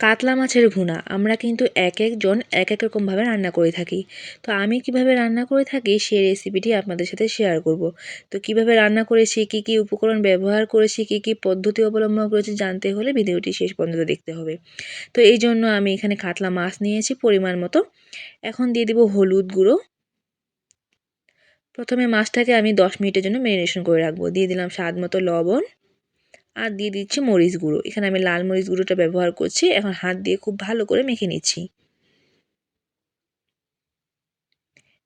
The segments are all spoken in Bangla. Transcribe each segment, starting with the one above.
কাতলা মাছের ভুনা। আমরা কিন্তু এক একজন এক এক রকমভাবে রান্না করে থাকি। তো আমি কীভাবে রান্না করে থাকি সেই রেসিপিটি আপনাদের সাথে শেয়ার করব। তো কীভাবে রান্না করেছি, কী কী উপকরণ ব্যবহার করেছি, কী কী পদ্ধতি অবলম্বন করেছি জানতে হলে ভিডিওটি শেষ পর্যন্ত দেখতে হবে। তো এই জন্য আমি এখানে কাতলা মাছ নিয়েছি পরিমাণ মতো। এখন দিয়ে দিব হলুদ গুঁড়ো। প্রথমে মাছটাকে আমি দশ মিনিটের জন্য ম্যারিনেশন করে রাখব। দিয়ে দিলাম স্বাদ মতো লবণ। আর দিয়ে দিচ্ছি মরিচ গুঁড়ো। এখানে আমি লাল মরিচ গুঁড়োটা ব্যবহার করছি। এখন হাত দিয়ে খুব ভালো করে মেখে নিচ্ছি।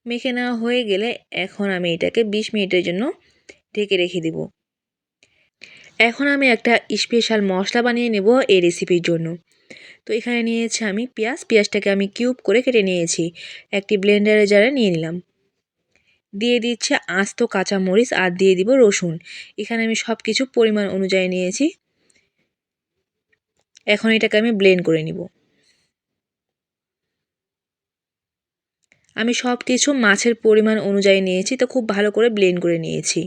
মেখে নেওয়া হয়ে গেলে এখন আমি এটাকে বিশ মিনিটের জন্য ঢেকে রেখে দেব। এখন আমি একটা স্পেশাল মশলা বানিয়ে নেব এই রেসিপির জন্য। তো এখানে নিয়েছি আমি পেঁয়াজ। পেঁয়াজটাকে আমি কিউব করে কেটে নিয়েছি। একটি ব্লেন্ডারে জারে নিয়ে নিলাম। দিয়ে দিচ্ছে আস্ত কাঁচামরিচ আর দিয়ে দিব রসুন। এখানে আমি সব কিছু পরিমাণ অনুযায়ী নিয়েছি। এখন এটাকে আমি ব্লেন্ড করে নিব। আমি সব কিছু মাছের পরিমাণ অনুযায়ী নিয়েছি, তো খুব ভালো করে ব্লেন্ড করে নিয়েছি।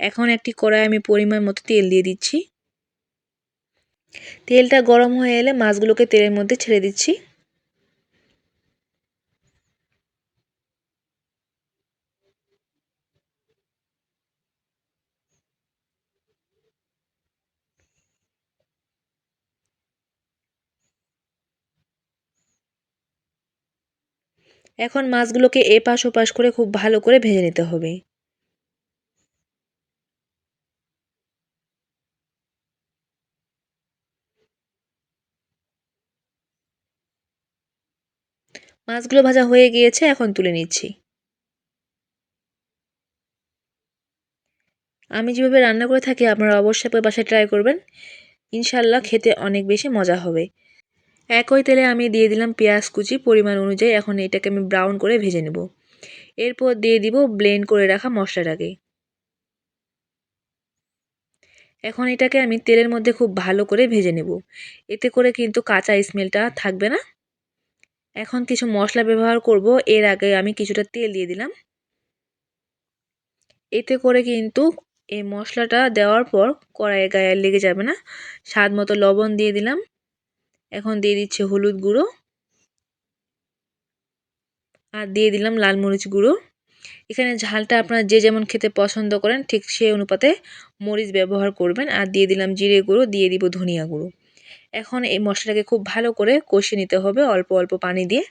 এখন একটি কড়াই আমি পরিমাণ মতো তেল দিয়ে দিচ্ছি। তেলটা গরম হয়ে এলে মাছগুলোকে তেলের মধ্যে ছেড়ে দিচ্ছি। এখন মাছগুলোকে এপাশ ওপাশ করে খুব ভালো করে ভেজে নিতে হবে। মাছগুলো ভাজা হয়ে গিয়েছে, এখন তুলে নিচ্ছি। আমি যেভাবে রান্না করে থাকি, আপনারা অবশ্যই বাসায় ট্রাই করবেন। ইনশাল্লাহ খেতে অনেক বেশি মজা হবে। একই তেলে আমি দিয়ে দিলাম পেঁয়াজ কুচি, পরিমাণ অনুযায়ী এখন এটাকে আমি ব্রাউন করে ভেজে নেব। এরপর দিয়ে দিব ব্লেন্ড করে রাখা মশলাটাকে। এখন এটাকে আমি তেলের মধ্যে খুব ভালো করে ভেজে নেব। এতে করে কিন্তু কাঁচা স্মেলটা থাকবে না। এখন কিছু মশলা ব্যবহার করব, এর আগে আমি কিছুটা তেল দিয়ে দিলাম। এতে করে কিন্তু এই মশলাটা দেওয়ার পর কড়াইয়ে গায়ে লেগে যাবে না। স্বাদ মতো লবণ দিয়ে দিলাম। এখন দিয়ে দিচ্ছে হলুদ গুঁড়ো আর দিয়ে দিলাম লাল মরিচ গুঁড়ো। এখানে ঝালটা আপনারা যে যেমন খেতে পছন্দ করেন, ঠিক সেই অনুপাতে মরিচ ব্যবহার করবেন। আর দিয়ে দিলাম জিরে গুঁড়ো, দিয়ে দিব ধনিয়া গুঁড়ো। এখন এই মশলাটাকে খুব ভালো করে কষিয়ে নিতে হবে অল্প অল্প পানি দিয়ে।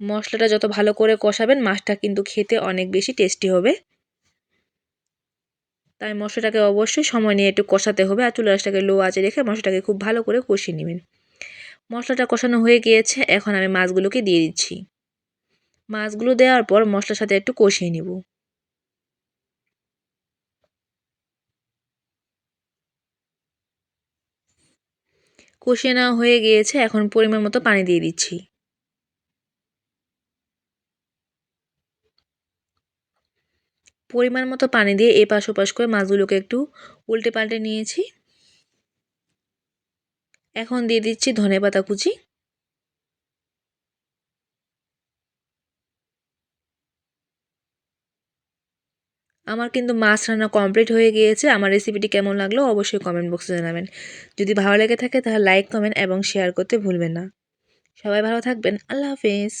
মশলাটা যত ভালো করে কষাবেন, মাছটা কিন্তু খেতে অনেক বেশি টেস্টি হবে। তাই মশলাটাকে অবশ্যই সময় নিয়ে একটু কষাতে হবে। আর চুলাশটাকে লো আঁচে রেখে মশলাটাকে খুব ভালো করে কষিয়ে নেবেন। মশলাটা কষানো হয়ে গিয়েছে, এখন আমি মাছগুলোকে দিয়ে দিচ্ছি। মাছগুলো দেওয়ার পর মশলার সাথে একটু কষিয়ে নেব। কষিয়ে নেওয়া হয়ে গিয়েছে, এখন পরিমাণ মতো পানি দিয়ে দিচ্ছি। পরিমাণ মতো পানি দিয়ে এপাশ ওপাশ করে মাছগুলোকে একটু উল্টে পাল্টে নিয়েছি। এখন দিয়ে দিচ্ছি ধনে পাতা কুচি। আমার কিন্তু মাছ রান্না কমপ্লিট হয়ে গিয়েছে। আমার রেসিপিটি কেমন লাগল অবশ্যই কমেন্ট বক্সে জানাবেন। যদি ভালো লেগে থাকে তাহলে লাইক কমেন্ট এবং শেয়ার করতে ভুলবেন না। সবাই ভালো থাকবেন। আল্লাহ হাফেজ।